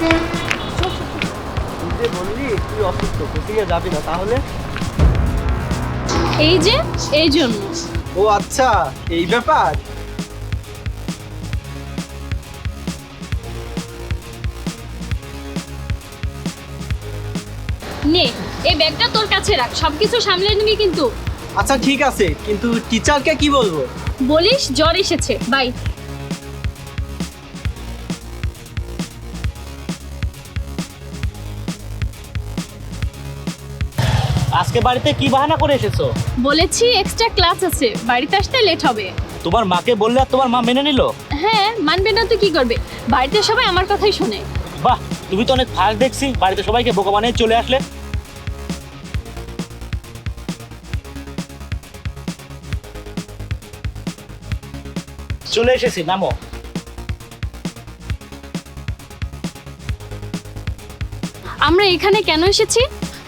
তুই যে বললি তুই অসুস্থ কোচিংয়ে যাবি না তাহলে? এই যে এই জন্য। ও আচ্ছা এই ব্যাপার? নে এই ব্যাগটা তোর কাছে রাখ সবকিছু সামলে নিবি কিন্তু। আচ্ছা ঠিক আছে কিন্তু টিচারকে কি বলব? বলিস জ্বর এসেছে বাই। আজকে বাড়িতে কি বাহানা করে এসেছ? বলেছি এক্সট্রা ক্লাস আছে বাড়িতে আসতে লেট হবে। তোমার মাকে বললে আর তোমার মা মেনে নিল? হ্যাঁ মানবে না তো কি করবে? বাড়িতে সবাই আমার কথাই শোনে। বাহ তুমি তো অনেক ফাস্ট দেখছি বাড়িতে সবাইকে বোকা বানিয়ে চলে আসলে। চলে এসেছি নামো। আমরা এখানে কেন এসেছি?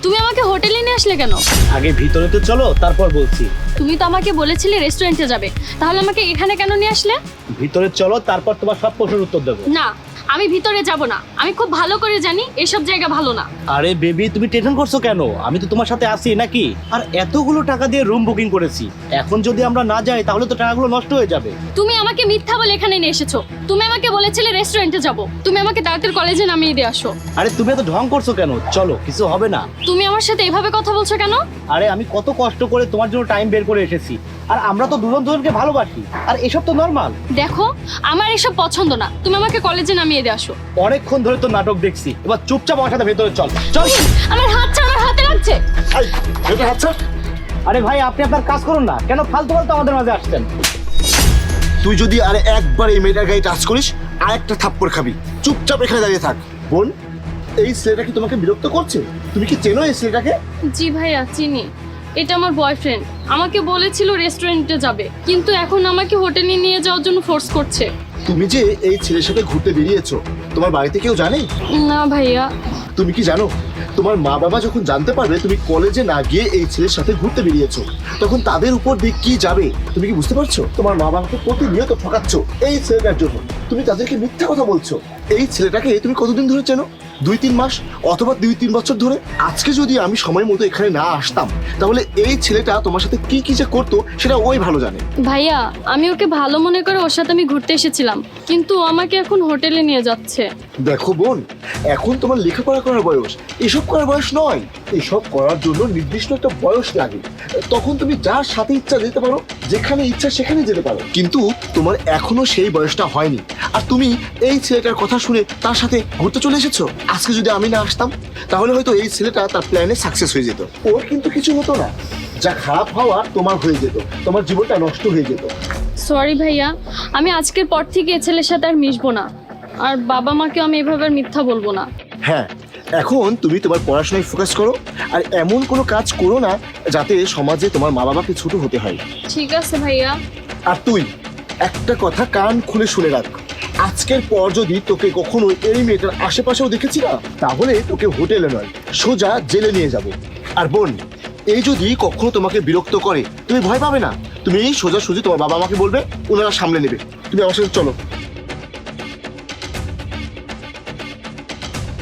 তুমি আমাকে হোটেলে নিয়ে আসলে কেন? আগে ভিতরে তো চলো তারপর বলছি। তুমি তো আমাকে বলেছিলে রেস্টুরেন্টে যাবে। তাহলে আমাকে এখানে কেন নিয়ে আসলে? ভিতরে চলো তারপর তোমার সব প্রশ্নের উত্তর দেবো। না আমি ভিতরে যাব না। আমি খুব ভালো করে জানি এসব জায়গা ভালো না। আরে বেবি তুমি টেনশন করছ কেন? আমি তো তোমার সাথে আছি নাকি? আর এতগুলো টাকা দিয়ে রুম বুকিং করেছি। এখন যদি আমরা না যাই তাহলে তো টাকাগুলো নষ্ট হয়ে যাবে। তুমি আমাকে মিথ্যা বলে এখানে নিয়ে এসেছ। তুমি আমাকে বলেছিলে রেস্টুরেন্টে যাব। তুমি আমাকে তাড়াতাড়ি কলেজে নামিয়ে দিয়ে আসো। আরে তুমি এত ঢং করছ কেন? চলো কিছু হবে না। তুমি আমার সাথে এভাবে কথা বলছো কেন? আরে আমি কত কষ্ট করে তোমার জন্য টাইম বের করে এসেছি। আর আমরা তো দুজন দুজনকে ভালোবাসি। আর এসব তো নর্মাল দেখো আমার এসব পছন্দ না। তুমি আমাকে কলেজে নামিয়ে দিয়ে আসো। অনেকক্ষণ ধরে তো নাটক দেখছি। এবার চুপচাপ আমার সাথে ভেতরে চল। চল। আমার হাত ছাড়া আমার হাতে লাগছে। আরে ভাই আপনি আপনার কাজ করুন না। কেন ফালতু ফালতু আমাদের মাঝে আসছেন? তুই যদি আর একবার এই মেয়েটার গায়ে টাচ করিস আর একটা থাপ্পড় খাবি। চুপচাপ এখানে দাঁড়িয়ে থাক। বোন এই ছেলেটা কি তোমাকে বিরক্ত করছে? তুমি কি চেনো এই ছেলেটাকে? জি ভাইয়া চিনি। এটা আমার বয়ফ্রেন্ড আমাকে বলেছিল রেস্টুরেন্টে যাবে কিন্তু এখন আমাকে হোটেলে নিয়ে যাওয়ার জন্য ফোর্স করছে। তুমি যে এই ছেলের সাথে ঘুরতে বেরিয়েছো তোমার বাড়িতে কেউ জানে? না ভাইয়া। তুমি কি জানো? তোমার মা বাবা যখন জানতে পারবে তুমি কলেজে না গিয়ে এই ছেলের সাথে ঘুরতে বেরিয়েছো তখন তাদের উপর দিয়ে কি যাবে তুমি কি বুঝতে পারছ? তোমার মা বাবাকে প্রতিনিয়ত ঠকাচ্ছ এই ছেলেটার জন্য। তুমি তাদেরকে মিথ্যা কথা বলছো। এই ছেলেটাকে তুমি কতদিন ধরে চেনো? দুই তিন মাস অথবা দুই তিন বছর ধরে? আজকে যদি আমি সময় মতো এখানে না আসতাম তাহলে এই ছেলেটা তোমার সাথে কি কি যে করতো সেটা ওই ভালো জানে। ভাইয়া আমি ওকে ভালো মনে করে ওর সাথে আমি ঘুরতে এসেছিলাম কিন্তু ও আমাকে এখন হোটেলে নিয়ে যাচ্ছে। দেখো বোন এখন তোমার লেখাপড়া করার বয়স। এসব করার বয়স নয়। এসব করার জন্য নির্দিষ্ট একটা বয়স লাগে। তখন তুমি যার সাথে ইচ্ছা যেতে পারো যেখানে ইচ্ছা সেখানে যেতে পারো। কিন্তু তোমার এখনও সেই বয়সটা হয়নি। আর তুমি এই ছেলেটার কথা শুনে তার সাথে ঘুরতে চলে এসেছ? আজকে যদি আমি না আসতাম তাহলে হয়তো এই ছেলেটা তার প্ল্যানে সাকসেস হয়ে যেত। ওর কিন্তু কিছু হতো না। যা খারাপ হওয়া তোমার হয়ে যেত। তোমার জীবনটা নষ্ট হয়ে যেত। সরি ভাইয়া আমি আজকের পর থেকে এ ছেলের সাথে আর মিশবো না। আর বাবা মাকে আমি এভাবে আর মিথ্যা বলব না। হ্যাঁ এখন তুমি তোমার পড়াশোনায় ফোকাস করো আর এমন কোনো কাজ করো না যাতে সমাজে তোমার মা বাবাকে ছোট হতে হয়। ঠিক আছে ভাইয়া। আর তুই একটা কথা কান খুলে শুনে রাখ। আজকের পর যদি তোকে কখনো এই মেয়েটার আশেপাশেও দেখেছি না তাহলে তোকে হোটেলে নয় সোজা জেলে নিয়ে যাব। আর বোন এই যদি কখনো তোমাকে বিরক্ত করে তুমি ভয় পাবে না। তুমি সোজা সুজি তোমার বাবা আমাকে বলবে ওনারা সামলে নেবে। তুমি আমার সাথে চলো।